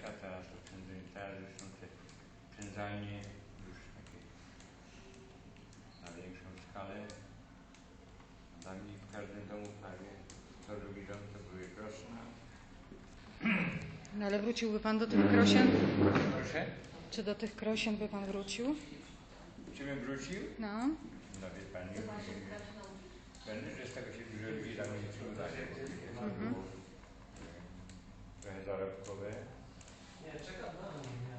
czeka, teraz to pędzenie, teraz już są te pędzalnie już takie na większą skalę. Dawniej w każdym domu prawie co drugi dom to były krosna. No ale wróciłby pan do tych krosien? Proszę, Czy do tych krosien by pan wrócił? czy bym wrócił? No. No wie pani, będę, że z tego się dużo ludzi dla mnie nie udaje. Mhm. Yeah, check out that.